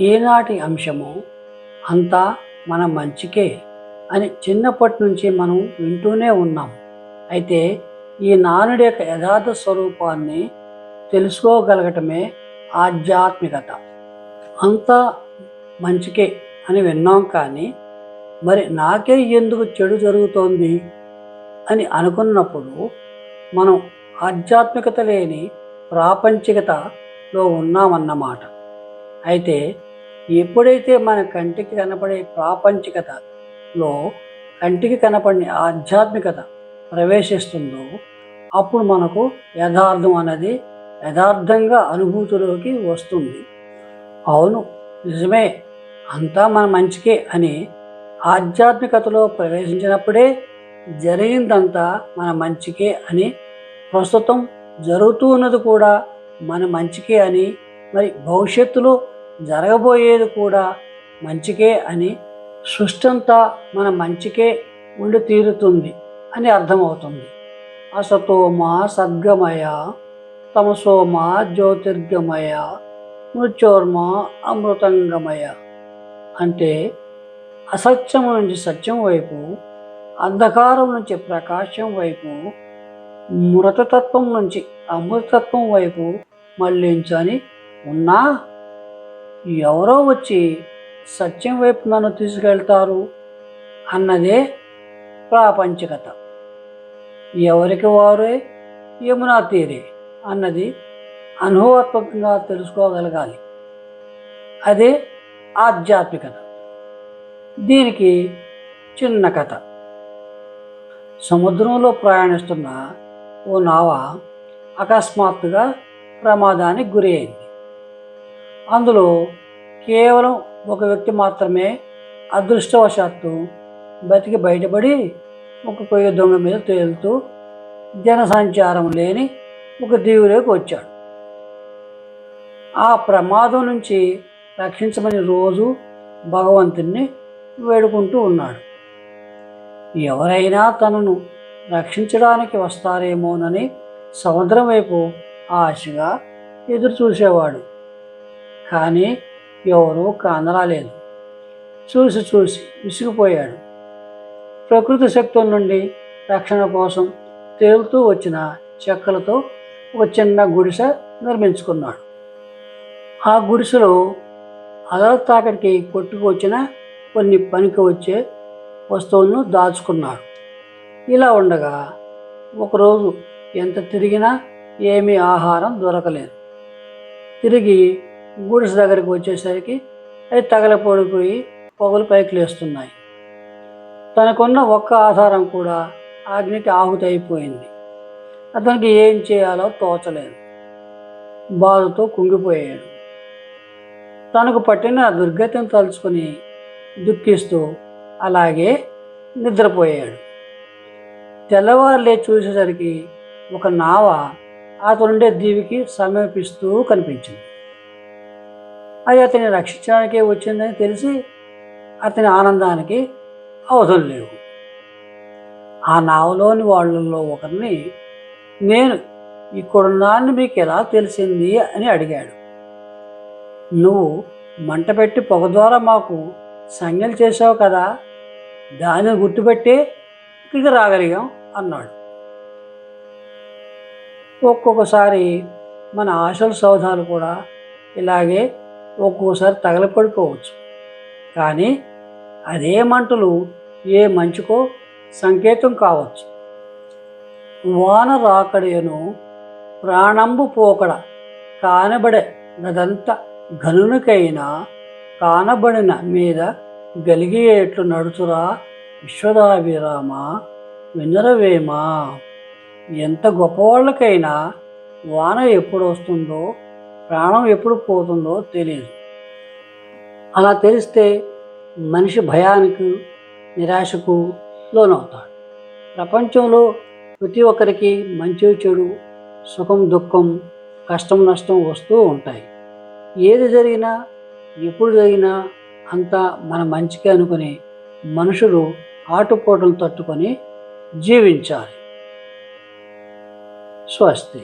ఏనాటి అంశము అంతా మన మంచికే అని చిన్నప్పటి నుంచి మనం వింటూనే ఉన్నాం. అయితే ఈ నానుడి యొక్క యథార్థ స్వరూపాన్ని తెలుసుకోగలగటమే ఆధ్యాత్మికత. అంతా మంచికే అని విన్నాం కానీ మరి నాకే ఎందుకు చెడు జరుగుతోంది అని అనుకున్నప్పుడు మనం ఆధ్యాత్మికత లేని ప్రాపంచికతలో ఉన్నామన్నమాట. అయితే ఎప్పుడైతే మన కంటికి కనపడే ప్రాపంచికతలో కంటికి కనపడిన ఆధ్యాత్మికత ప్రవేశిస్తుందో అప్పుడు మనకు యథార్థం అనేది యథార్థంగా అనుభూతిలోకి వస్తుంది. అవును నిజమే. అంతా మన మంచికే అని ఆధ్యాత్మికతలో ప్రవేశించినప్పుడే జరిగిందంతా మన మంచికే అని ప్రస్తుతం జరుగుతూ ఉన్నది కూడా మన మంచికే అని మరి భవిష్యత్తులో జరగబోయేది కూడా మంచికే అని సృష్టి అంతా మన మంచికే ఉండి తీరుతుంది అని అర్థమవుతుంది. అసతోమ సద్గమయ తమసోమ జ్యోతిర్గమయ మృత్యోర్మ అమృతంగమయ. అంటే అసత్యము నుంచి సత్యం వైపు అంధకారం నుంచి ప్రకాశం వైపు మృతతత్వం నుంచి అమృతత్వం వైపు మళ్ళించని ఉన్నా ఎవరో వచ్చి సత్యం వైపు నన్ను తీసుకెళ్తారు అన్నదే ప్రాపంచికత. ఎవరికి వారే యమునా తీరే అన్నది అనుభవాత్మకంగా తెలుసుకోగలగాలి. అదే ఆధ్యాత్మికత. దీనికి చిన్న కథ. సముద్రంలో ప్రయాణిస్తున్న ఓ నావ అకస్మాత్తుగా ప్రమాదానికి గురి అయింది అందులో కేవలం ఒక వ్యక్తి మాత్రమే అదృష్టవశాత్తు బతికి బయటపడి ఒక కొయ్య దొంగ మీద తేలుతూ జనసంచారం లేని ఒక దీవులోకి వచ్చాడు. ఆ ప్రమాదం నుంచి రక్షించమని రోజు భగవంతుణ్ణి వేడుకుంటూ ఉన్నాడు. ఎవరైనా తనను రక్షించడానికి వస్తారేమోనని సముద్రం వైపు ఆశగా ఎదురు చూసేవాడు కానీ ఎవరూ కానరాలేదు చూసి చూసి విసిగిపోయాడు. ప్రకృతి శక్తుల నుండి రక్షణ కోసం తేలుతూ వచ్చిన చెక్కలతో ఒక చిన్న గుడిసె నిర్మించుకున్నాడు. ఆ గుడిసెలో అలల తాకడికి కొట్టుకొచ్చిన కొన్ని పనికి వచ్చే వస్తువులను దాచుకున్నాడు. ఇలా ఉండగా ఒకరోజు ఎంత తిరిగినా ఏమీ ఆహారం దొరకలేదు. తిరిగి గుడిసె దగ్గరికి వచ్చేసరికి అవి తగలపడిపోయి పొగలు పైకి లేస్తున్నాయి. తనకున్న ఒక్క ఆధారం కూడా అగ్నికి ఆహుతి అయిపోయింది అతనికి ఏం చేయాలో తోచలేదు. బాధతో కుంగిపోయాడు. తనకు పట్టిన దుర్గతిని తలుచుకొని దుఃఖిస్తూ అలాగే నిద్రపోయాడు. తెల్లవారు లేచి చూసేసరికి ఒక నావ అతనుండే దీవికి సమీపిస్తూ కనిపించింది. అది అతన్ని రక్షించడానికే వచ్చిందని తెలిసి అతని ఆనందానికి అవధులు లేవు. ఆ నావలోని వాళ్ళల్లో ఒకరిని నేను ఇక్కడున్నాను మీకు ఎలా తెలిసింది అని అడిగాడు. నువ్వు మంట పెట్టి పొగ ద్వారా మాకు సంజ్ఞలు చేసావు కదా దాన్ని గుర్తుపెట్టే ఇక్కడికి రాగలిగాం అన్నాడు. ఒక్కొక్కసారి మన ఆశల సౌధాలు కూడా ఇలాగే ఒక్కోసారి తగలపడిపోవచ్చు. కానీ అదే మంటలు ఏ మంచుకో సంకేతం కావచ్చు. వాన రాకడేను ప్రాణంబు పోకడ కానబడే గదంత గనునికైనా కానబడిన మీద గలిగేట్లు నడుచురా విశ్వదాభిరామ వినరవేమా ఎంత గొప్పవాళ్ళకైనా వాన ఎప్పుడు వస్తుందో ప్రాణం ఎప్పుడు పోతుందో తెలియదు అలా తెలిస్తే మనిషి భయానికి నిరాశకు లోనవుతాడు. ప్రపంచంలో ప్రతి ఒక్కరికి మంచి చెడు సుఖం దుఃఖం కష్టం నష్టం వస్తూ ఉంటాయి. ఏది జరిగినా ఎప్పుడు జరిగినా అంతా మన మంచికి అనుకుని మనుషులు ఆటుపోటలు తట్టుకొని జీవించాలి. స్వస్తి.